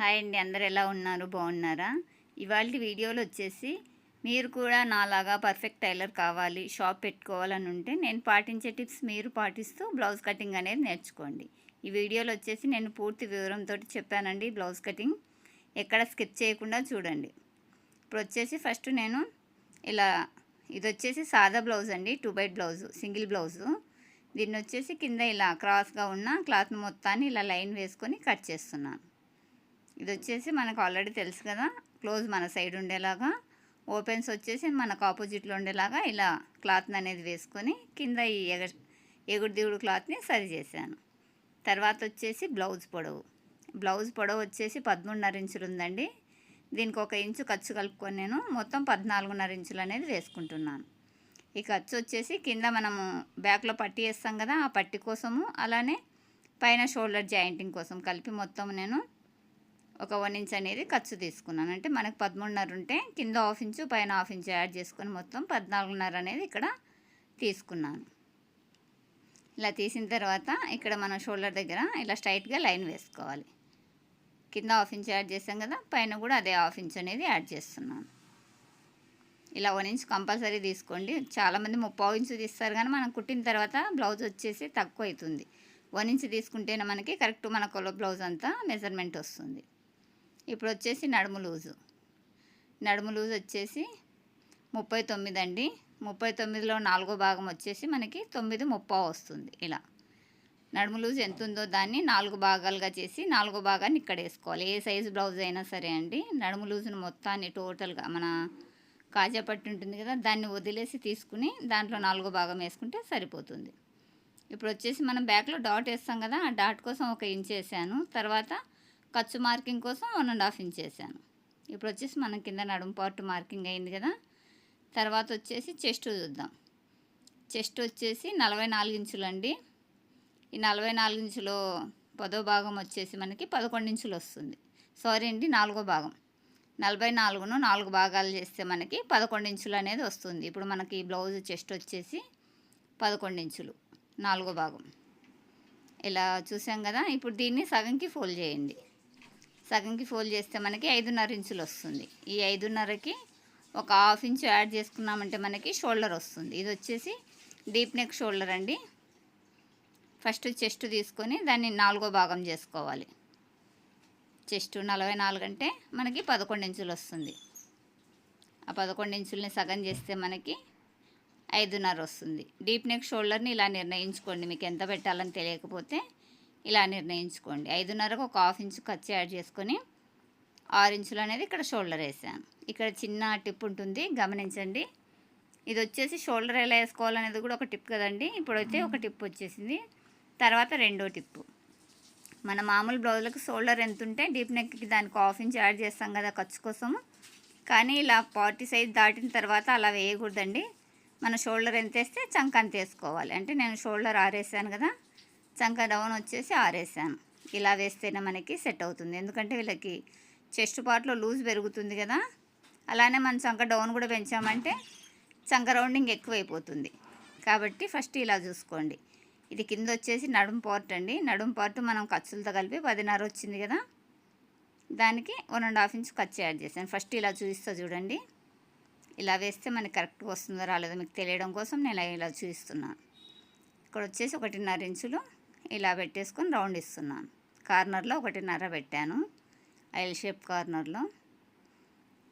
Hi అండి. అందరు ఎలా ఉన్నారు? బాగున్నారా? ఇవాళ వీడియోలో వచ్చేసి మీరు కూడా నాలాగా పర్ఫెక్ట్ టైలర్ కావాలి షాప్ పెట్టుకోవాలని ఉంటే నేను పాటించే టిప్స్ మీరు పాటిస్తూ బ్లౌజ్ కటింగ్ అనేది నేర్చుకోండి. ఈ వీడియోలో వచ్చేసి నేను పూర్తి వివరంతో చెప్పానండి. బ్లౌజ్ కటింగ్ ఎక్కడ స్కిప్ చేయకుండా చూడండి. ఇప్పుడు వచ్చేసి ఫస్ట్ నేను ఇలా ఇది వచ్చేసి సాదా బ్లౌజ్ అండి. టూ బైట్ బ్లౌజు సింగిల్ బ్లౌజు. దీన్ని వచ్చేసి కింద ఇలా క్రాస్గా ఉన్న క్లాత్ మొత్తాన్ని ఇలా లైన్ వేసుకొని కట్ చేస్తున్నాను. ఇది వచ్చేసి మనకు ఆల్రెడీ తెలుసు కదా క్లోజ్ మన సైడ్ ఉండేలాగా. ఓపెన్స్ వచ్చేసి మనకు ఆపోజిట్లో ఉండేలాగా ఇలా క్లాత్ని అనేది వేసుకొని కింద ఈ ఎగ ఎగుడు దిగుడు క్లాత్ని సరి చేశాను. తర్వాత వచ్చేసి బ్లౌజ్ పొడవు. బ్లౌజ్ పొడవు వచ్చేసి పదమూడున్నర ఇంచులు ఉందండి. దీనికి ఒక ఇంచు ఖర్చు కలుపుకొని నేను మొత్తం పద్నాలుగున్నర ఇంచులు అనేది వేసుకుంటున్నాను. ఈ ఖర్చు వచ్చేసి కింద మనము బ్యాక్లో పట్టి వేస్తాం కదా ఆ పట్టి కోసము అలానే పైన షోల్డర్ జాయింటింగ్ కోసం కలిపి మొత్తం నేను ఒక వన్ ఇంచ్ అనేది ఖర్చు తీసుకున్నాను. అంటే మనకు పదమూడున్నర ఉంటే కింద హాఫ్ ఇంచు పైన హాఫ్ ఇంచు యాడ్ చేసుకొని మొత్తం పద్నాలుగున్నర అనేది ఇక్కడ తీసుకున్నాను. ఇలా తీసిన తర్వాత ఇక్కడ మన షోల్డర్ దగ్గర ఇలా స్ట్రైట్గా లైన్ వేసుకోవాలి. కింద హాఫ్ ఇంచ్ యాడ్ చేసాం కదా పైన కూడా అదే హాఫ్ ఇంచ్ అనేది యాడ్ చేస్తున్నాను. ఇలా వన్ ఇంచ్ కంపల్సరీ తీసుకోండి. చాలామంది ముప్పావు ఇంచు తీస్తారు కానీ మనం కుట్టిన తర్వాత బ్లౌజ్ వచ్చేసి తక్కువ అవుతుంది వన్ ఇంచ్ తీసుకుంటేనే మనకి కరెక్ట్ మన కొల బ్లౌజ్ అంతా మెజర్మెంట్ వస్తుంది. ఇప్పుడు వచ్చేసి నడుము లూజు. నడుము లూజ్ వచ్చేసి ముప్పై తొమ్మిది అండి. ముప్పై తొమ్మిదిలో నాలుగో భాగం వచ్చేసి మనకి తొమ్మిది ముప్పావు వస్తుంది ఇలా. నడుము లూజ్ ఎంత ఉందో దాన్ని నాలుగు భాగాలుగా చేసి నాలుగో భాగాన్ని ఇక్కడ వేసుకోవాలి. ఏ సైజు బ్లౌజ్ అయినా సరే అండి నడుము లూజును మొత్తాన్ని టోటల్గా మన కాజా పట్టి ఉంటుంది కదా దాన్ని వదిలేసి తీసుకుని దాంట్లో నాలుగో భాగం వేసుకుంటే సరిపోతుంది. ఇప్పుడు వచ్చేసి మనం బ్యాక్లో డాట్ వేస్తాం కదా ఆ డాట్ కోసం ఒక ఇంచ్ వేసాను. తర్వాత ఖర్చు మార్కింగ్ కోసం వన్ అండ్ హాఫ్ ఇంచ్ చేశాను ఇప్పుడు వచ్చేసి మనం కింద నడుము పార్ట్ మార్కింగ్ అయింది కదా తర్వాత వచ్చేసి చెస్ట్ చూద్దాం. చెస్ట్ వచ్చేసి నలభై నాలుగు ఇంచులు అండి. ఈ నలభై నాలుగు ఇంచులో పదో భాగం వచ్చేసి మనకి పదకొండు ఇంచులు వస్తుంది. సారీ అండి నాలుగో భాగం. నలభై నాలుగును నాలుగు భాగాలు చేస్తే మనకి పదకొండు ఇంచులు అనేది వస్తుంది. ఇప్పుడు మనకి బ్లౌజ్ చెస్ట్ వచ్చేసి పదకొండు ఇంచులు నాలుగో భాగం. ఇలా చూసాం కదా ఇప్పుడు దీన్ని సగంకి ఫోల్డ్ చేయండి. సగంకి ఫోల్డ్ చేస్తే మనకి ఐదున్నర ఇంచులు వస్తుంది. ఈ ఐదున్నరకి ఒక హాఫ్ ఇంచు యాడ్ చేసుకున్నామంటే మనకి షోల్డర్ వస్తుంది. ఇది వచ్చేసి డీప్ నెక్ షోల్డర్ అండి. ఫస్ట్ చెస్ట్ తీసుకొని దాన్ని నాలుగో భాగం చేసుకోవాలి. చెస్ట్ నలభై నాలుగు అంటే మనకి పదకొండు ఇంచులు వస్తుంది. ఆ పదకొండు ఇంచుల్ని సగం చేస్తే మనకి ఐదున్నర వస్తుంది. డీప్ నెక్ షోల్డర్ని ఇలా నిర్ణయించుకోండి. మీకు ఎంత పెట్టాలని తెలియకపోతే ఇలా నిర్ణయించుకోండి. ఐదున్నరకు ఒక హాఫ్ ఇంచు ఖర్చు యాడ్ చేసుకొని ఆరు ఇంచులు అనేది ఇక్కడ షోల్డర్ వేసాను. ఇక్కడ చిన్న టిప్ ఉంటుంది గమనించండి. ఇది వచ్చేసి షోల్డర్ ఎలా వేసుకోవాలనేది కూడా ఒక టిప్ కదండి. ఇప్పుడైతే ఒక టిప్ వచ్చేసింది. తర్వాత రెండో టిప్పు మన మామూలు బ్లౌజులకు షోల్డర్ ఎంత ఉంటే డీప్ నెక్కి దానికి హాఫ్ ఇంచ్ యాడ్ చేస్తాం కదా ఖర్చు కోసము కానీ ఇలా పార్టీ సైజ్ దాటిన తర్వాత అలా వేయకూడదండి. మన షోల్డర్ ఎంత వేస్తే చంక అంత వేసుకోవాలి. అంటే నేను షోల్డర్ ఆరేసాను కదా. చంక డౌన్ వచ్చేసి ఆరేసాను. ఇలా వేస్తేనే మనకి సెట్ అవుతుంది. ఎందుకంటే వీళ్ళకి చెస్ట్ పార్ట్లో లూజ్ పెరుగుతుంది కదా. అలానే మనం చంక డౌన్ కూడా పెంచామంటే చంక రౌండింగ్ ఎక్కువైపోతుంది. కాబట్టి ఫస్ట్ ఇలా చూసుకోండి. ఇది కింద వచ్చేసి నడుం పార్ట్ అండి. నడుం పార్ట్ మనం ఖర్చులతో కలిపి పదిన్నర వచ్చింది కదా. దానికి వన్ అండ్ హాఫ్ ఇంచ్ ఖర్చు యాడ్ చేశాను. ఫస్ట్ ఇలా చూపిస్తా చూడండి. ఇలా వేస్తే మనకి కరెక్ట్గా వస్తుందో రాలేదో మీకు తెలియడం కోసం నేను ఇలా చూపిస్తున్నాను. ఇక్కడ వచ్చేసి ఒకటిన్నర ఇంచులు ఇలా పెట్టేసుకొని రౌండ్ ఇస్తున్నాను. కార్నర్లో ఒకటిన్నర పెట్టాను. ఐల్ షేప్ కార్నర్లో.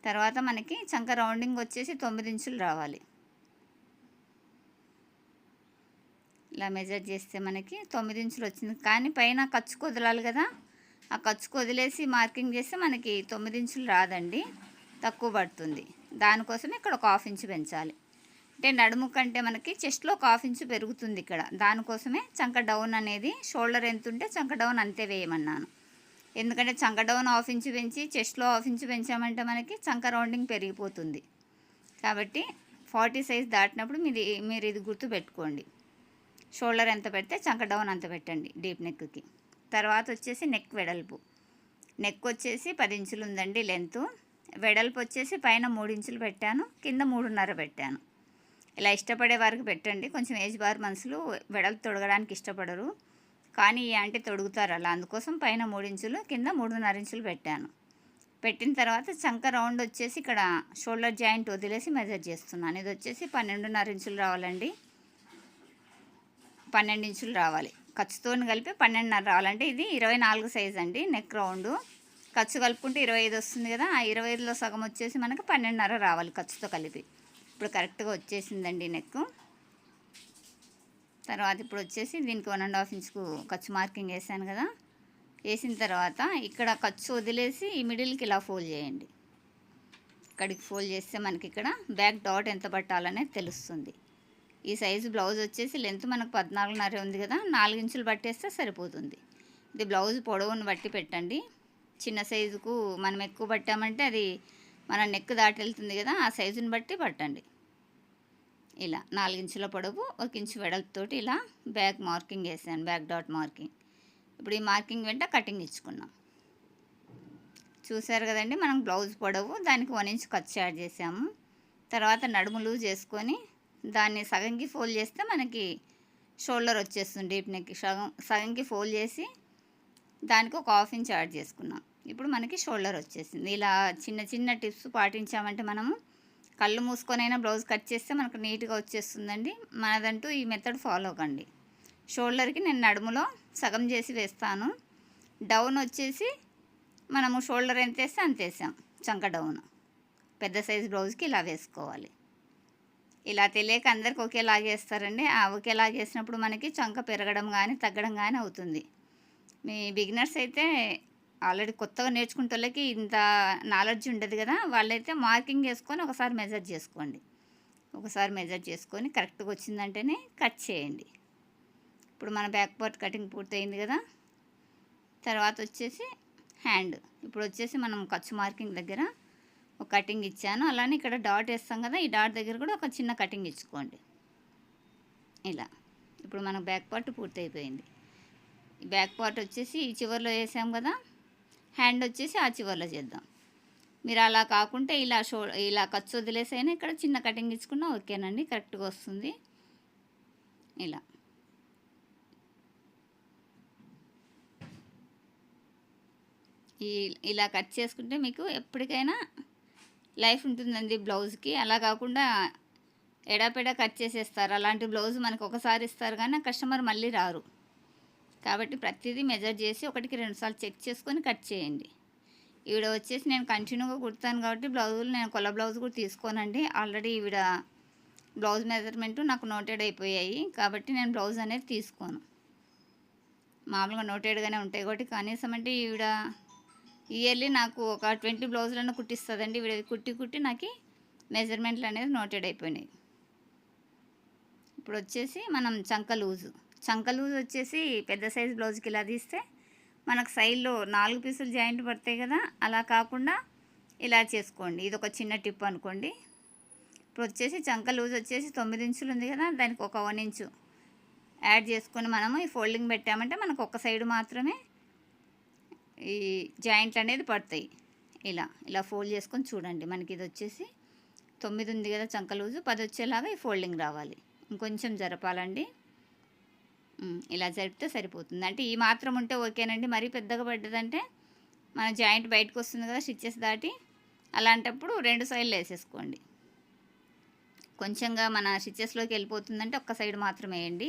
తర్వాత మనకి చంక రౌండింగ్ వచ్చేసి తొమ్మిది ఇంచులు రావాలి. ఇలా మెజర్ చేస్తే మనకి తొమ్మిది ఇంచులు వచ్చింది. కానీ పైన ఖర్చు కుదలాలి కదా. ఆ ఖర్చు వదిలేసి మార్కింగ్ చేస్తే మనకి తొమ్మిది ఇంచులు రాదండి. తక్కువ పడుతుంది. దానికోసం ఇక్కడ ఒక హాఫ్ ఇంచు పెంచాలి. అంటే నడుము కంటే మనకి చెస్ట్లో ఒక హాఫ్ ఇంచు పెరుగుతుంది ఇక్కడ. దానికోసమే చంక డౌన్ అనేది షోల్డర్ ఎంత ఉంటే చంక డౌన్ అంతే వేయమన్నాను. ఎందుకంటే చంక డౌన్ హాఫ్ ఇంచు పెంచి చెస్ట్లో హాఫ్ ఇంచు పెంచామంటే మనకి చంక రౌండింగ్ పెరిగిపోతుంది. కాబట్టి ఫార్టీ సైజ్ దాటినప్పుడు మీది మీరు ఇది గుర్తు పెట్టుకోండి. షోల్డర్ ఎంత పెడితే చంక డౌన్ అంత పెట్టండి డీప్ నెక్కి. తర్వాత వచ్చేసి నెక్ వెడల్పు. నెక్ వచ్చేసి పది ఇంచులు ఉందండి లెంత్. వెడల్పు వచ్చేసి పైన మూడు ఇంచులు పెట్టాను. కింద మూడున్నర పెట్టాను. ఇలా ఇష్టపడే వారికి పెట్టండి. కొంచెం ఏజ్ బార్ మనుషులు వెడలు తొడగడానికి ఇష్టపడరు. కానీ ఈ అంటే తొడుగుతారు అలా. అందుకోసం పైన మూడు ఇంచులు కింద మూడున్నర ఇంచులు పెట్టాను. పెట్టిన తర్వాత చంక రౌండ్ వచ్చేసి ఇక్కడ షోల్డర్ జాయింట్ వదిలేసి మెజర్ చేస్తున్నాను. ఇది వచ్చేసి పన్నెండున్నర ఇంచులు రావాలండి. పన్నెండు ఇంచులు రావాలి. ఖర్చుతో కలిపి పన్నెండున్నర రావాలంటే ఇది ఇరవై నాలుగు సైజ్ అండి నెక్ రౌండ్. ఖర్చు కలుపుకుంటే ఇరవై ఐదు వస్తుంది కదా. ఆ ఇరవై ఐదులో సగం వచ్చేసి మనకి పన్నెండున్నర రావాలి ఖర్చుతో కలిపి. ఇప్పుడు కరెక్ట్గా వచ్చేసిందండి నెక్ తర్వాత ఇప్పుడు వచ్చేసి దీనికి వన్ అండ్ హాఫ్ ఇంచ్కు ఖర్చు మార్కింగ్ వేసాను కదా. వేసిన తర్వాత ఇక్కడ ఖర్చు వదిలేసి ఈ మిడిల్కి ఇలా ఫోల్డ్ చేయండి. ఇక్కడికి ఫోల్డ్ చేస్తే మనకి ఇక్కడ బ్యాక్ డాట్ ఎంత పట్టాలనేది తెలుస్తుంది. ఈ సైజు బ్లౌజ్ వచ్చేసి లెంత్ మనకు పద్నాలుగున్నర ఉంది కదా నాలుగు ఇంచులు పట్టేస్తే సరిపోతుంది. ఇది బ్లౌజ్ పొడవును బట్టి పెట్టండి. చిన్న సైజుకు మనం ఎక్కువ పట్టామంటే అది మన నెక్ దాటి వెళ్తుంది కదా ఆ సైజుని బట్టి పట్టండి. ఇలా నాలుగించుల పొడవు ఒక ఇంచు వెడల్పుతోటి ఇలా బ్యాక్ మార్కింగ్ వేసాను బ్యాక్ డాట్ మార్కింగ్. ఇప్పుడు ఈ మార్కింగ్ వెంట కటింగ్ ఇచ్చుకున్నాం. చూసారు కదండి మనం బ్లౌజ్ పొడవు దానికి వన్ ఇంచ్ ఖర్చు యాడ్ చేసాము. తర్వాత నడుము లూజ్ చేసుకొని దాన్ని సగంకి ఫోల్డ్ చేస్తే మనకి షోల్డర్ వచ్చేస్తుంది డీప్ నెక్. సగం సగంకి ఫోల్డ్ చేసి దానికి ఒక హాఫ్ ఇంచ్ యాడ్ చేసుకున్నాం. ఇప్పుడు మనకి షోల్డర్ వచ్చేసింది. ఇలా చిన్న చిన్న టిప్స్ పాటించామంటే మనము కళ్ళు మూసుకొనైనా బ్లౌజ్ కట్ చేస్తే మనకు నీట్గా వచ్చేస్తుందండి. మనదంటూ ఈ మెథడ్ ఫాలో కండి షోల్డర్కి నేను నడుములో సగం చేసి వేస్తాను. డౌన్ వచ్చేసి మనము షోల్డర్ ఎంత వేస్తే అంత వేసాం. చంక డౌన్. పెద్ద సైజ్ బ్లౌజ్కి ఇలా వేసుకోవాలి. ఇలా తెలియక అందరికి ఒకేలాగే వేస్తారండి. ఆ ఒకేలాగే వేసినప్పుడు మనకి చంక పెరగడం కానీ తగ్గడం కానీ అవుతుంది. మీ బిగినర్స్ అయితే ఆల్రెడీ కొత్తగా నేర్చుకునే వాళ్ళకి ఇంత నాలెడ్జ్ ఉండదు కదా వాళ్ళైతే మార్కింగ్ వేసుకొని ఒకసారి మెజర్ చేసుకోండి. ఒకసారి మెజర్ చేసుకొని కరెక్ట్గా వచ్చిందంటేనే కట్ చేయండి. ఇప్పుడు మన బ్యాక్ పార్ట్ కటింగ్ పూర్తయింది కదా తర్వాత వచ్చేసి హ్యాండ్. ఇప్పుడు వచ్చేసి మనం ఖర్చు మార్కింగ్ దగ్గర ఒక కటింగ్ ఇచ్చాను. అలానే ఇక్కడ డాట్ వేస్తాం కదా ఈ డాట్ దగ్గర కూడా ఒక చిన్న కటింగ్ ఇచ్చుకోండి. ఇలా. ఇప్పుడు మన బ్యాక్ పార్ట్ పూర్తయిపోయింది. ఈ బ్యాక్ పార్ట్ వచ్చేసి ఈ చివరిలో వేసాం కదా హ్యాండ్ వచ్చేసి ఆ చివర్లో చేద్దాం. మీరు అలా కాకుంటే ఇలా షో ఇలా ఖర్చు వదిలేసైనా ఇక్కడ చిన్న కటింగ్ ఇచ్చుకున్నా ఓకేనండి కరెక్ట్గా వస్తుంది. ఇలా. ఈ ఇలా కట్ చేసుకుంటే మీకు ఎప్పటికైనా లైఫ్ ఉంటుందండి బ్లౌజ్కి. అలా కాకుండా ఎడాపెడా కట్ చేసేస్తారు. అలాంటి బ్లౌజ్ మనకు ఒకసారి ఇస్తారు కానీ కస్టమర్ మళ్ళీ రారు. కాబట్టి ప్రతిదీ మెజర్ చేసి ఒకటికి రెండుసార్లు చెక్ చేసుకొని కట్ చేయండి. ఈవిడ వచ్చేసి నేను కంటిన్యూగా కుడతాను కాబట్టి బ్లౌజులు నేను కొల్ల బ్లౌజ్ కూడా తీసుకోనండి. ఆల్రెడీ ఈవిడ బ్లౌజ్ మెజర్మెంట్ నాకు నోటెడ్ అయిపోయాయి. కాబట్టి నేను బ్లౌజ్ అనేది తీసుకోను. మామూలుగా నోటెడ్గానే ఉంటాయి కాబట్టి కనీసం అంటే ఈవిడ ఇయర్లీ నాకు ఒక ట్వంటీ బ్లౌజులను కుట్టిస్తుందండి. ఈవిడ కుట్టి కుట్టి నాకు మెజర్మెంట్లు అనేది నోటెడ్ అయిపోయినాయి. ఇప్పుడు వచ్చేసి మనం చంక లూజు. చంక లూజ్ వచ్చేసి పెద్ద సైజ్ బ్లౌజ్కి ఇలా తీస్తే మనకు సైడ్లో నాలుగు పీసులు జాయింట్ పడతాయి కదా అలా కాకుండా ఇలా చేసుకోండి. ఇది ఒక చిన్న టిప్ అనుకోండి. ఇప్పుడు వచ్చేసి చంక లూజ్ వచ్చేసి తొమ్మిది ఇంచులు ఉంది కదా దానికి ఒక వన్ ఇంచు యాడ్ చేసుకొని మనము ఈ ఫోల్డింగ్ పెట్టామంటే మనకు ఒక సైడ్ మాత్రమే ఈ జాయింట్లు అనేది పడతాయి. ఇలా ఇలా ఫోల్డ్ చేసుకొని చూడండి. మనకి ఇది వచ్చేసి తొమ్మిది ఉంది కదా చంక లూజు పది వచ్చేలాగా ఈ ఫోల్డింగ్ రావాలి. ఇంకొంచెం జరపాలండి. ఇలా జరిపితే సరిపోతుంది. అంటే ఈ మాత్రం ఉంటే ఓకేనండి. మరీ పెద్దగా పడ్డదంటే మన జాయింట్ బయటకు వస్తుంది కదా స్టిచ్చెస్ దాటి అలాంటప్పుడు రెండు సైడ్లు వేసేసుకోండి. కొంచెంగా మన స్టిచ్చెస్లోకి వెళ్ళిపోతుందంటే ఒక్క సైడ్ మాత్రమే వేయండి.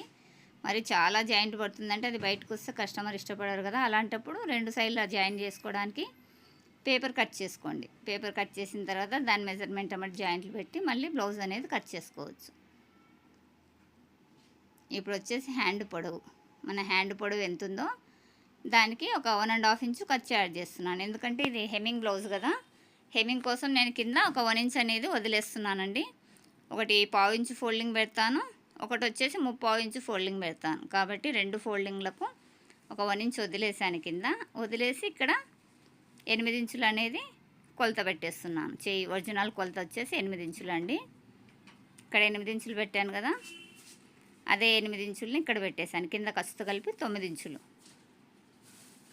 మరి చాలా జాయింట్ పడుతుందంటే అది బయటకు వస్తే కస్టమర్ ఇష్టపడరు కదా అలాంటప్పుడు రెండు సైడ్లు జాయిన్ చేసుకోవడానికి పేపర్ కట్ చేసుకోండి. పేపర్ కట్ చేసిన తర్వాత దాని మెజర్మెంట్ అన్నమాట జాయింట్లు పెట్టి మళ్ళీ బ్లౌజ్ అనేది కట్ చేసుకోవచ్చు. ఇప్పుడు వచ్చేసి హ్యాండ్ పొడవు. మన హ్యాండ్ పొడవు ఎంత ఉందో దానికి ఒక వన్ అండ్ హాఫ్ ఇంచు ఖర్చు యాడ్ చేస్తున్నాను. ఎందుకంటే ఇది హెమ్మింగ్ బ్లౌజ్ కదా. హెమ్మింగ్ కోసం నేను కింద ఒక వన్ ఇంచ్ అనేది వదిలేస్తున్నానండి. ఒకటి పావు ఇంచు ఫోల్డింగ్ పెడతాను. ఒకటి వచ్చేసి ముప్పావు ఇంచు ఫోల్డింగ్ పెడతాను. కాబట్టి రెండు ఫోల్డింగ్లకు ఒక వన్ ఇంచ్ వదిలేసాను కింద. వదిలేసి ఇక్కడ ఎనిమిది ఇంచులు అనేది కొలత పెట్టేస్తున్నాను. చేయి ఒరిజినల్ కొలత వచ్చేసి ఎనిమిది ఇంచులు అండి ఇక్కడ ఎనిమిది ఇంచులు పెట్టాను కదా. అదే ఎనిమిది ఇంచుల్ని ఇక్కడ పెట్టేశాను. కింద ఖర్చుతో కలిపి తొమ్మిది ఇంచులు.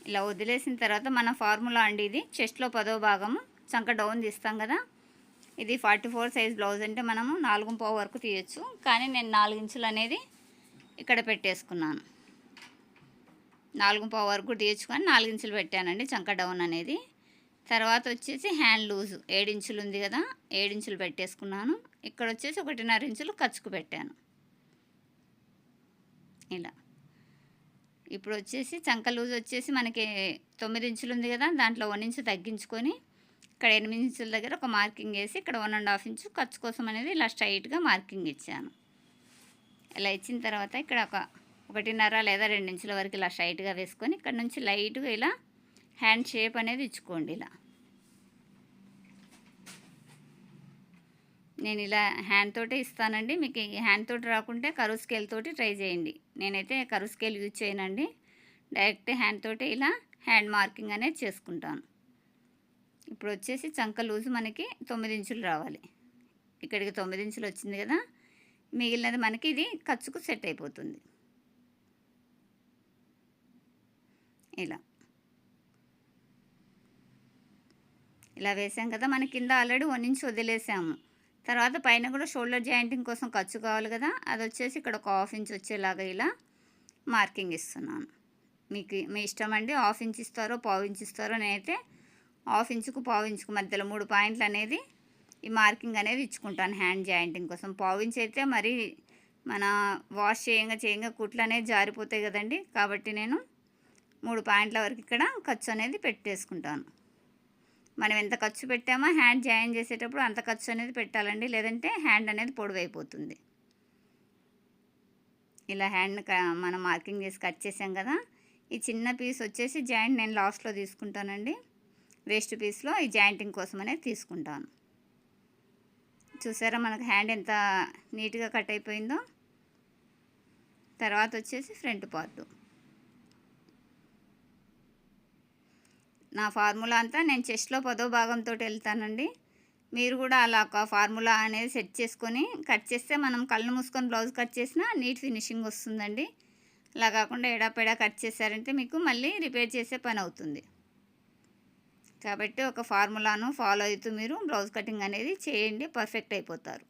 ఇలా వదిలేసిన తర్వాత మన ఫార్ములా అండి ఇది. చెస్ట్లో పదో భాగము చంక డౌన్ తీస్తాం కదా. ఇది ఫార్టీ ఫోర్ సైజ్ బ్లౌజ్ అంటే మనము నాలుగు పావు వరకు తీయచ్చు. కానీ నేను నాలుగు ఇంచులు అనేది ఇక్కడ పెట్టేసుకున్నాను. నాలుగు పావు వరకు తీర్చుకొని నాలుగు ఇంచులు పెట్టానండి చంక డౌన్ అనేది. తర్వాత వచ్చేసి హ్యాండ్ లూజ్ ఏడించులు ఉంది కదా ఏడించులు పెట్టేసుకున్నాను. ఇక్కడ వచ్చేసి ఒకటిన్నర ఇంచులు ఖర్చుకు పెట్టాను. ఇలా. ఇప్పుడు వచ్చేసి చంక లూజ్ వచ్చేసి మనకి తొమ్మిది ఇంచులు ఉంది కదా దాంట్లో వన్ ఇంచు తగ్గించుకొని ఇక్కడ ఎనిమిది ఇంచుల దగ్గర ఒక మార్కింగ్ వేసి ఇక్కడ వన్ అండ్ హాఫ్ ఇంచు ఖర్చు కోసం అనేది ఇలా స్ట్రైట్గా మార్కింగ్ ఇచ్చాను. ఇలా ఇచ్చిన తర్వాత ఇక్కడ ఒక ఒకటిన్నర లేదా రెండు ఇంచుల వరకు ఇలా స్ట్రైట్గా వేసుకొని ఇక్కడ నుంచి లైట్గా ఇలా హ్యాండ్ షేప్ అనేది ఇచ్చుకోండి ఇలా. నేను ఇలా హ్యాండ్ తోటే ఇస్తానండి. మీకు హ్యాండ్ తోటి రాకుంటే కరువు స్కేల్ తోటి ట్రై చేయండి. నేనైతే కరువు స్కేల్ యూజ్ చేయనండి. డైరెక్ట్ హ్యాండ్ తోటే ఇలా హ్యాండ్ మార్కింగ్ అనేది చేసుకుంటాను. ఇప్పుడు వచ్చేసి చంక లూజు మనకి తొమ్మిది ఇంచులు రావాలి. ఇక్కడికి తొమ్మిది ఇంచులు వచ్చింది కదా. మిగిలినది మనకి ఇది ఖర్చుకు సెట్ అయిపోతుంది. ఇలా. ఇలా వేసాం కదా. మన కింద ఆల్రెడీ వన్ ఇంచ్ వదిలేసాము. తర్వాత పైన కూడా షోల్డర్ జాయింటింగ్ కోసం ఖర్చు కావాలి కదా. అది వచ్చేసి ఇక్కడ ఒక హాఫ్ ఇంచ్ వచ్చేలాగా ఇలా మార్కింగ్ ఇస్తున్నాను. మీకు మీ ఇష్టం అండి హాఫ్ ఇంచ్ ఇస్తారో పావు ఇంచ్ ఇస్తారో నేనైతే హాఫ్ ఇంచుకు పావు ఇంచుకు మధ్యలో మూడు పాయింట్లు అనేది ఈ మార్కింగ్ అనేది ఇచ్చుకుంటాను హ్యాండ్ జాయింటింగ్ కోసం. పావు ఇంచ్ అయితే మరి మన వాష్ చేయంగా చేయంగా కుట్లు అనేది జారిపోతాయి కదండి. కాబట్టి నేను మూడు పాయింట్ల వరకు ఇక్కడ ఖర్చు అనేది పెట్టేసుకుంటాను. మనం ఎంత ఖర్చు పెట్టామో హ్యాండ్ జాయిన్ చేసేటప్పుడు అంత ఖర్చు అనేది పెట్టాలండి. లేదంటే హ్యాండ్ అనేది పొడవైపోతుంది. ఇలా హ్యాండ్ మనం మార్కింగ్ చేసి కట్ చేసాం కదా ఈ చిన్న పీస్ వచ్చేసి జాయింట్ నేను లాస్ట్లో తీసుకుంటానండి. వేస్ట్ పీస్లో ఈ జాయింటింగ్ కోసం అనేది తీసుకుంటాను. చూసారా మనకు హ్యాండ్ ఎంత నీట్గా కట్ అయిపోయిందో. తర్వాత వచ్చేసి ఫ్రంట్ పార్ట్. నా ఫార్ములా అంతా నేను చెస్ట్లో పదో భాగంతో వెళ్తానండి. మీరు కూడా అలా ఒక ఫార్ములా అనేది సెట్ చేసుకొని కట్ చేస్తే మనం కళ్ళు మూసుకొని బ్లౌజ్ కట్ చేసినా నీట్ ఫినిషింగ్ వస్తుందండి. అలా కాకుండా ఎడాపెడా కట్ చేశారంటే మీకు మళ్ళీ రిపేర్ చేసే పని అవుతుంది. కాబట్టి ఒక ఫార్ములాను ఫాలో అవుతూ మీరు బ్లౌజ్ కటింగ్ అనేది చేయండి పర్ఫెక్ట్ అయిపోతారు.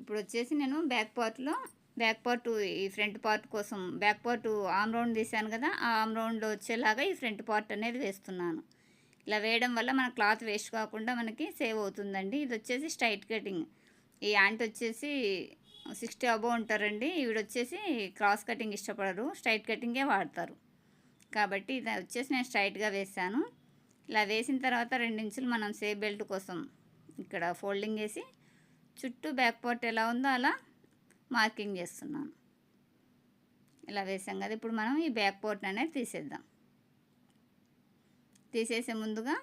ఇప్పుడు వచ్చేసి నేను బ్యాక్ పార్ట్లో బ్యాక్ పార్ట్ ఈ ఫ్రంట్ పార్ట్ కోసం బ్యాక్ పార్ట్ ఆమ్ రౌండ్ తీసాను కదా ఆ ఆమ్ రౌండ్లో వచ్చేలాగా ఈ ఫ్రంట్ పార్ట్ అనేది వేస్తున్నాను. ఇలా వేయడం వల్ల మన క్లాత్ వేస్ట్ కాకుండా మనకి సేవ్ అవుతుందండి. ఇది వచ్చేసి స్ట్రైట్ కటింగ్. ఈ యాంట్ వచ్చేసి సిక్స్టీ అబో ఉంటారండి. ఈవిడ వచ్చేసి క్రాస్ కటింగ్ ఇష్టపడరు స్ట్రైట్ కటింగే వాడతారు. కాబట్టి ఇది వచ్చేసి నేను స్ట్రైట్గా వేసాను ఇలా వేసిన తర్వాత రెండించులు మనం సేఫ్ బెల్ట్ కోసం ఇక్కడ ఫోల్డింగ్ వేసి చుట్టూ బ్యాక్ పార్ట్ ఎలా ఉందో అలా మార్కింగ్ చేస్తున్నాను. ఇలా వేసాం కదా ఇప్పుడు మనం ఈ బ్యాక్ పార్ట్ అనేది తీసేద్దాం. తీసేసే ముందుగా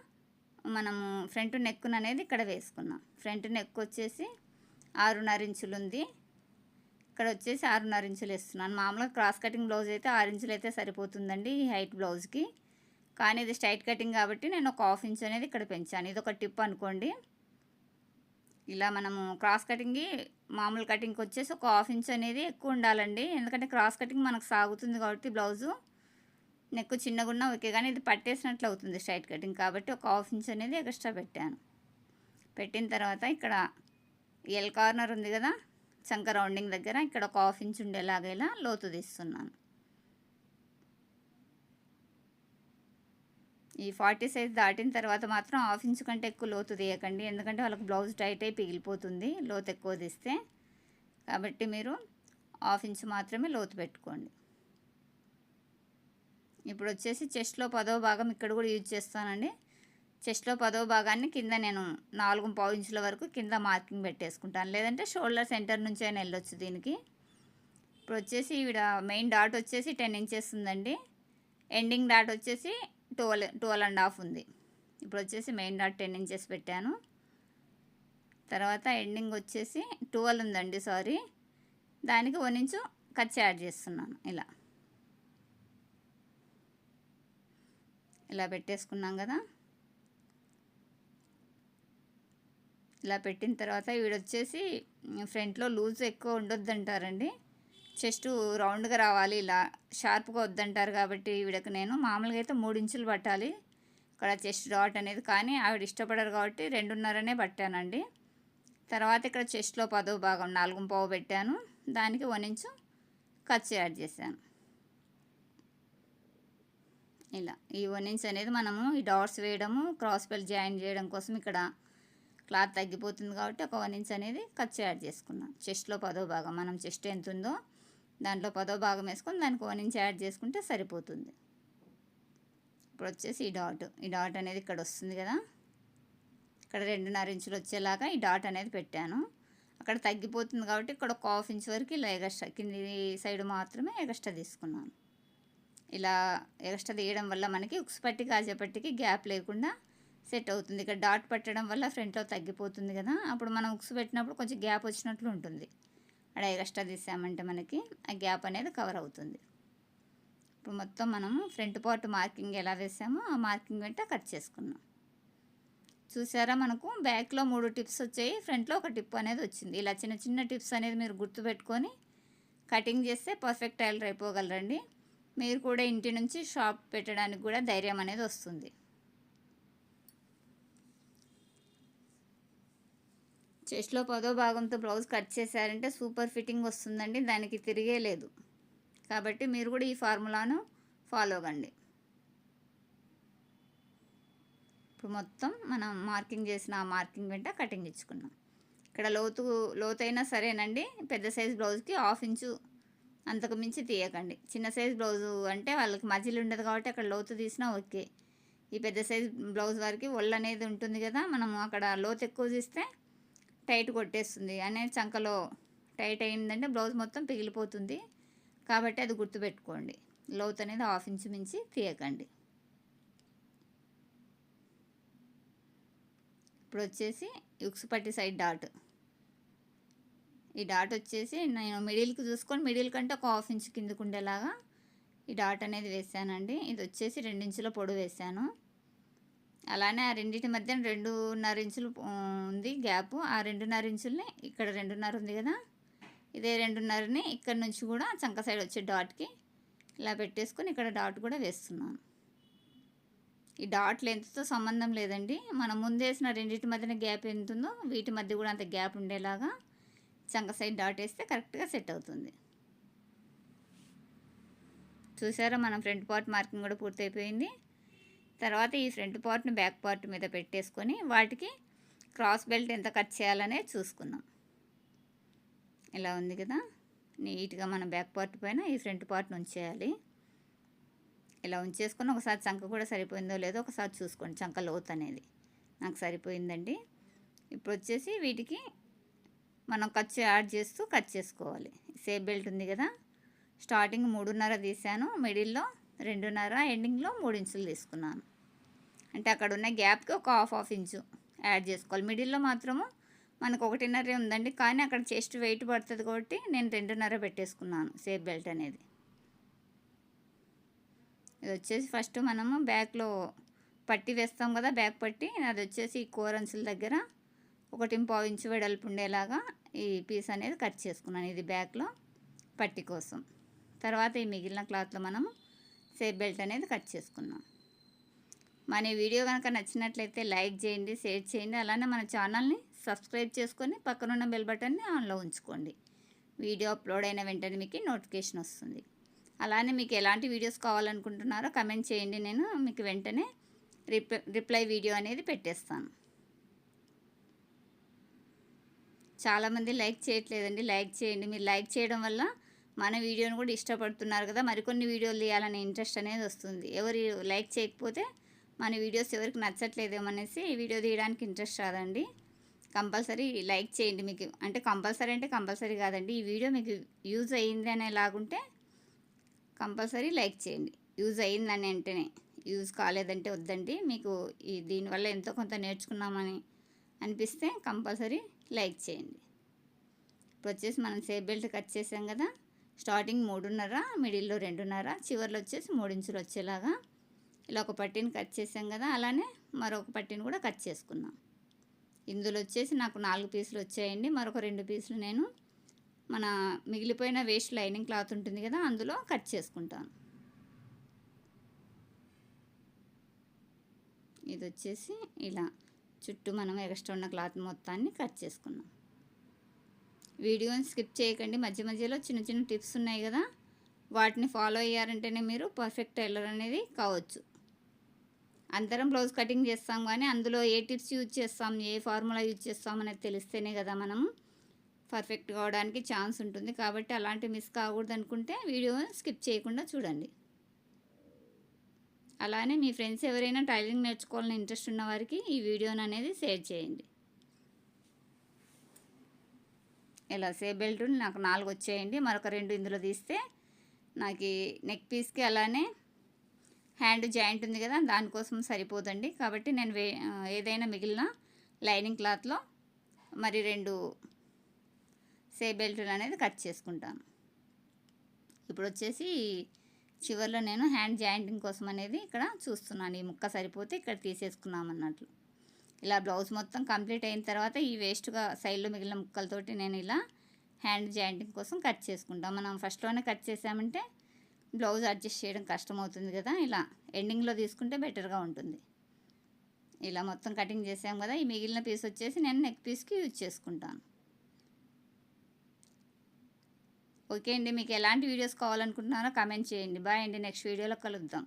మనము ఫ్రంట్ నెక్ అనేది ఇక్కడ వేసుకున్నాం ఫ్రంట్ నెక్ వచ్చేసి ఆరున్నర ఇంచులు ఉంది. ఇక్కడ వచ్చేసి ఆరున్నర ఇంచులు వేస్తున్నాను. మామూలుగా క్రాస్ కటింగ్ బ్లౌజ్ అయితే ఆరు ఇంచులు అయితే సరిపోతుందండి ఈ హైట్ బ్లౌజ్కి. కానీ ఇది స్ట్రైట్ కటింగ్ కాబట్టి నేను ఒక హాఫ్ ఇంచ్ అనేది ఇక్కడ పెంచాను. ఇది ఒక టిప్ అనుకోండి. ఇలా మనము క్రాస్ కటింగ్కి మామూలు కటింగ్కి వచ్చేసి ఒక హాఫ్ ఇంచ్ అనేది ఎక్కువ ఉండాలండి. ఎందుకంటే క్రాస్ కటింగ్ మనకు సాగుతుంది కాబట్టి బ్లౌజు నెక్ చిన్నగా ఉన్నా ఓకే కానీ ఇది పట్టేసినట్లు అవుతుంది స్ట్రైట్ కటింగ్ కాబట్టి ఒక హాఫ్ ఇంచ్ అనేది ఎక్స్ట్రా పెట్టాను. పెట్టిన తర్వాత ఇక్కడ ఎల్ కార్నర్ ఉంది కదా చంక రౌండింగ్ దగ్గర ఇక్కడ ఒక హాఫ్ ఇంచ్ ఉండేలాగా ఇలా లోతు తీస్తున్నాను. ఈ ఫార్టీ సైజ్ దాటిన తర్వాత మాత్రం హాఫ్ ఇంచ్ కంటే ఎక్కువ లోతు తీయకండి. ఎందుకంటే వాళ్ళకి బ్లౌజ్ టైట్ అయి పిగిలిపోతుంది. లోతు ఎక్కువ తీస్తే కాబట్టి మీరు హాఫ్ ఇంచ్ మాత్రమే లోతు పెట్టుకోండి. ఇప్పుడు వచ్చేసి చెస్ట్లో పదో భాగం ఇక్కడ కూడా యూజ్ చేస్తానండి. చెస్ట్లో పదో భాగాన్ని కింద నేను నాలుగు పావు ఇంచుల వరకు కింద మార్కింగ్ పెట్టేసుకుంటాను. లేదంటే షోల్డర్ సెంటర్ నుంచి అయినా వెళ్ళొచ్చు దీనికి. ఇప్పుడు వచ్చేసి ఈవిడ మెయిన్ డాట్ వచ్చేసి టెన్ ఇంచెస్ ఉందండి. ఎండింగ్ డాట్ వచ్చేసి ట్వెల్వ్ ట్వెల్వ్ అండ్ హాఫ్ ఉంది. ఇప్పుడు వచ్చేసి మెయిన్ డాట్ టెన్ ఇంచెస్ పెట్టాను. తర్వాత ఎండింగ్ వచ్చేసి ట్వెల్వ్ ఉందండి సారీ. దానికి వన్ ఇంచు ఖర్చు యాడ్ చేస్తున్నాను ఇలా. ఇలా పెట్టేసుకున్నాం కదా. ఇలా పెట్టిన తర్వాత వీడొచ్చేసి ఫ్రంట్లో లూజ్ ఎక్కువ ఉండొద్దు అంటారండి చెస్ట్ రౌండ్గా రావాలి. ఇలా షార్ప్గా వద్దంటారు కాబట్టి వీడకి నేను మామూలుగా అయితే మూడు ఇంచులు పట్టాలి ఇక్కడ చెస్ట్ డాట్ అనేది. కానీ ఆవిడ ఇష్టపడరు కాబట్టి రెండున్నరనే పట్టానండి. తర్వాత ఇక్కడ చెస్ట్లో పదో భాగం నాలుగు పావు పెట్టాను. దానికి వన్ ఇంచు ఖర్చు యాడ్ చేశాను. ఇలా ఈ వన్ ఇంచ్ అనేది మనము ఈ డాట్స్ వేయడము క్రాస్ బెల్ జాయిన్ చేయడం కోసం ఇక్కడ క్లాత్ తగ్గిపోతుంది కాబట్టి ఒక వన్ ఇంచ్ అనేది ఖర్చు యాడ్ చేసుకున్నాం చెస్ట్లో పదో భాగం మనం చెస్ట్ ఎంత ఉందో దాంట్లో పదో భాగం వేసుకొని దానికి వన్ ఇంచ్ యాడ్ చేసుకుంటే సరిపోతుంది. ఇప్పుడు వచ్చేసి ఈ డాట్ ఈ డాట్ అనేది ఇక్కడ వస్తుంది కదా. ఇక్కడ రెండున్నర ఇంచులు వచ్చేలాగా ఈ డాట్ అనేది పెట్టాను. అక్కడ తగ్గిపోతుంది కాబట్టి ఇక్కడ ఒక హాఫ్ ఇంచ్ వరకు ఇలా ఎగస్ట్రా కింది సైడ్ మాత్రమే ఎగస్ట్రా తీసుకున్నాను. ఇలా ఎగస్ట్రా తీయడం వల్ల మనకి ఉక్స్ పట్టి గ్యాప్ లేకుండా సెట్ అవుతుంది. ఇక్కడ డాట్ పెట్టడం వల్ల ఫ్రంట్లో తగ్గిపోతుంది కదా. అప్పుడు మనం ఉక్స్ పెట్టినప్పుడు కొంచెం గ్యాప్ వచ్చినట్లు ఉంటుంది. అక్కడ ఎక్స్ట్రా తీసామంటే మనకి ఆ గ్యాప్ అనేది కవర్ అవుతుంది. ఇప్పుడు మొత్తం మనము ఫ్రంట్ పార్ట్ మార్కింగ్ ఎలా వేసామో ఆ మార్కింగ్ వెంట కట్ చేసుకున్నాం. చూసారా మనకు బ్యాక్లో మూడు టిప్స్ వచ్చాయి ఫ్రంట్లో ఒక టిప్ అనేది వచ్చింది. ఇలా చిన్న చిన్న టిప్స్ అనేది మీరు గుర్తుపెట్టుకొని కటింగ్ చేస్తే పర్ఫెక్ట్ టైలర్ అయిపోగలరండి. మీరు కూడా ఇంటి నుంచి షాప్ పెట్టడానికి కూడా ధైర్యం అనేది వస్తుంది. చెస్ట్లో పదో భాగంతో బ్లౌజ్ కట్ చేశారంటే సూపర్ ఫిట్టింగ్ వస్తుందండి దానికి తిరిగే లేదు. కాబట్టి మీరు కూడా ఈ ఫార్ములాను ఫాలో కండి ఇప్పుడు మొత్తం మనం మార్కింగ్ చేసిన ఆ మార్కింగ్ వెంట కటింగ్ ఇచ్చుకున్నాం. ఇక్కడ లోతు లోతైనా సరేనండి పెద్ద సైజ్ బ్లౌజ్కి హాఫ్ ఇంచు అంతకు మించి తీయకండి. చిన్న సైజ్ బ్లౌజు అంటే వాళ్ళకి మధ్యలో ఉండదు కాబట్టి అక్కడ లోతు తీసినా ఓకే. ఈ పెద్ద సైజ్ బ్లౌజ్ వరకు ఒళ్ళు అనేది ఉంటుంది కదా మనం అక్కడ లోతు ఎక్కువ తీస్తే టైట్ కొట్టేస్తుంది. అనేది చంకలో టైట్ అయిందంటే బ్లౌజ్ మొత్తం పిగిలిపోతుంది. కాబట్టి అది గుర్తుపెట్టుకోండి. లోత్ అనేది హాఫ్ ఇంచు మించి తీయకండి. ఇప్పుడు వచ్చేసి యుక్స్ సైడ్ డాట్. ఈ డాట్ వచ్చేసి నేను మిడిల్కి చూసుకొని మిడిల్ కంటే ఒక హాఫ్ ఇంచ్ కిందకు ఉండేలాగా ఈ డాట్ అనేది వేసానండి. ఇది వచ్చేసి రెండించుల పొడు వేసాను. అలానే ఆ రెండింటి మధ్య రెండున్నర ఇంచులు ఉంది గ్యాప్. ఆ రెండున్నర ఇంచుల్ని ఇక్కడ రెండున్నర ఉంది కదా? ఇదే రెండున్నరని ఇక్కడ నుంచి కూడా చంక సైడ్ వచ్చే డాట్కి ఇలా పెట్టేసుకొని ఇక్కడ డాట్ కూడా వేస్తున్నాను. ఈ డాట్ లెంత్తో సంబంధం లేదండి. మనం ముందేసిన రెండింటి మధ్యన గ్యాప్ ఎంత ఉందో వీటి మధ్య కూడా అంత గ్యాప్ ఉండేలాగా చంక సైడ్ డాట్ వేస్తే కరెక్ట్గా సెట్ అవుతుంది. చూసారా? మనం ఫ్రంట్ పార్ట్ మార్కింగ్ కూడా పూర్తయిపోయింది. తర్వాత ఈ ఫ్రంట్ పార్ట్ని బ్యాక్ పార్ట్ మీద పెట్టేసుకొని వాటికి క్రాస్ బెల్ట్ ఎంత కట్ చేయాలనే చూసుకుందాం. ఇలా ఉంది కదా? నీట్గా మన బ్యాక్ పార్ట్ పైన ఈ ఫ్రంట్ పార్ట్ని ఉంచేయాలి. ఇలా ఉంచేసుకొని ఒకసారి చంక కూడా సరిపోయిందో లేదో ఒకసారి చూసుకోండి చంక లోత్ అనేది. నాకు సరిపోయిందండి. ఇప్పుడు వచ్చేసి వీటికి మనం ఖర్చు యాడ్ చేస్తూ కట్ చేసుకోవాలి. సేఫ్ బెల్ట్ ఉంది కదా? స్టార్టింగ్ మూడున్నర తీసాను మిడిల్లో రెండున్నర ఎండింగ్లో మూడు ఇంచులు తీసుకున్నాను. అంటే అక్కడ ఉన్న గ్యాప్కి ఒక హాఫ్ హాఫ్ ఇంచు యాడ్ చేసుకోవాలి. మిడిల్లో మాత్రము మనకు ఒకటిన్నరే ఉందండి. కానీ అక్కడ చెస్ట్ వెయిట్ పడుతుంది కాబట్టి నేను రెండున్నర పెట్టేసుకున్నాను సేఫ్ బెల్ట్ అనేది. ఇది వచ్చేసి ఫస్ట్ మనము బ్యాక్లో పట్టి వేస్తాం కదా బ్యాక్ పట్టి. అది వచ్చేసి ఈ కూరంచుల దగ్గర ఒకటి పావు ఇంచు వెడల్పు ఉండేలాగా ఈ పీస్ అనేది కట్ చేసుకున్నాను. ఇది బ్యాక్లో పట్టి కోసం. తర్వాత ఈ మిగిలిన క్లాత్లో మనము సేఫ్ బెల్ట్ అనేది కట్ చేసుకున్నాం. మన వీడియో కనుక నచ్చినట్లయితే లైక్ చేయండి షేర్ చేయండి అలానే మన ఛానల్ని సబ్స్క్రైబ్ చేసుకొని పక్కనున్న బెల్ బటన్ని ఆన్లో ఉంచుకోండి. వీడియో అప్లోడ్ అయిన వెంటనే మీకు నోటిఫికేషన్ వస్తుంది. అలానే మీకు ఎలాంటి వీడియోస్ కావాలనుకుంటున్నారో కమెంట్ చేయండి. నేను మీకు వెంటనే రిప్లై రిప్లై వీడియో అనేది పెట్టేస్తాను. చాలామంది లైక్ చేయట్లేదండి. లైక్ చేయండి. మీరు లైక్ చేయడం వల్ల మన వీడియోని కూడా ఇష్టపడుతున్నారు కదా మరికొన్ని వీడియోలు తీయాలనే ఇంట్రెస్ట్ అనేది వస్తుంది. ఎవరు లైక్ చేయకపోతే మన వీడియోస్ ఎవరికి నచ్చట్లేదేమనేసి వీడియో తీయడానికి ఇంట్రెస్ట్ రాదండి. కంపల్సరీ లైక్ చేయండి మీకు. అంటే కంపల్సరీ అంటే కంపల్సరీ కాదండి. ఈ వీడియో మీకు యూజ్ అయ్యింది అనేలాగుంటే కంపల్సరీ లైక్ చేయండి. యూజ్ అయ్యిందని అంటేనే యూజ్ కాలేదంటే వద్దండి. మీకు ఈ దీనివల్ల ఎంతో కొంత నేర్చుకున్నామని అనిపిస్తే కంపల్సరీ లైక్ చేయండి. ఇప్పుడు వచ్చేసి మనం సేఫ్ బెల్ట్ కట్ చేసాం కదా. స్టార్టింగ్ మూడున్నర మిడిల్లో రెండున్నర చివరిలో వచ్చేసి మూడించులు వచ్చేలాగా ఇలా ఒక పట్టీని కట్ చేసాం కదా అలానే మరొక పట్టీని కూడా కట్ చేసుకుందాం ఇందులో వచ్చేసి నాకు నాలుగు పీసులు వచ్చాయండి. మరొక రెండు పీసులు నేను మన మిగిలిపోయిన వేస్ట్ లైనింగ్ క్లాత్ ఉంటుంది కదా అందులో కట్ చేసుకుంటాను. ఇది వచ్చేసి ఇలా చుట్టూ మనం ఎక్స్ట్రా ఉన్న క్లాత్ మొత్తాన్ని కట్ చేసుకున్నాం. వీడియోని స్కిప్ చేయకండి. మధ్య మధ్యలో చిన్న చిన్న టిప్స్ ఉన్నాయి కదా? వాటిని ఫాలో అయ్యారంటేనే మీరు పర్ఫెక్ట్ టైలర్ అనేది కావచ్చు. అందరం బ్లౌజ్ కటింగ్ చేస్తాం కానీ అందులో ఏ టిప్స్ యూజ్ చేస్తాం ఏ ఫార్ములా యూజ్ చేస్తాం అనేది తెలిస్తేనే కదా మనం పర్ఫెక్ట్ కావడానికి ఛాన్స్ ఉంటుంది. కాబట్టి అలాంటి మిస్ కాకూడదు అనుకుంటే వీడియోని స్కిప్ చేయకుండా చూడండి. అలానే మీ ఫ్రెండ్స్ ఎవరైనా టైలింగ్ నేర్చుకోవాలని ఇంట్రెస్ట్ ఉన్న వారికి ఈ వీడియోని అనేది షేర్ చేయండి. ఇలా సే బెల్ట్ నాకు నాలుగు వచ్చేయండి. మరొక రెండు ఇందులో తీస్తే నాకు నెక్ పీస్కి అలానే హ్యాండ్ జాయింట్ ఉంది కదా దానికోసం సరిపోదండి. కాబట్టి నేను వే ఏదైనా మిగిలిన లైనింగ్ క్లాత్లో మరి రెండు సే బెల్ట్లు అనేది కట్ చేసుకుంటాను. ఇప్పుడు వచ్చేసి చివరిలో నేను హ్యాండ్ జాయింటింగ్ కోసం అనేది ఇక్కడ చూస్తున్నాను. ఈ ముక్క సరిపోతే ఇక్కడ తీసేసుకున్నాం అన్నట్లు ఇలా బ్లౌజ్ మొత్తం కంప్లీట్ అయిన తర్వాత ఈ వేస్ట్గా సైడ్లో మిగిలిన ముక్కలతోటి నేను ఇలా హ్యాండ్ జాయింటింగ్ కోసం కట్ చేసుకుంటాం. మనం ఫస్ట్లోనే కట్ చేసామంటే బ్లౌజ్ అడ్జస్ట్ చేయడం కష్టమవుతుంది కదా. ఇలా ఎండింగ్లో తీసుకుంటే బెటర్గా ఉంటుంది. ఇలా మొత్తం కటింగ్ చేసాం కదా. ఈ మిగిలిన పీస్ వచ్చేసి నేను నెక్ పీస్కి యూజ్ చేసుకుంటాను. ఓకే అండి. మీకు ఎలాంటి వీడియోస్ కావాలనుకుంటున్నారో కామెంట్ చేయండి. బాయ్ అండి. నెక్స్ట్ వీడియోలో కలుద్దాం.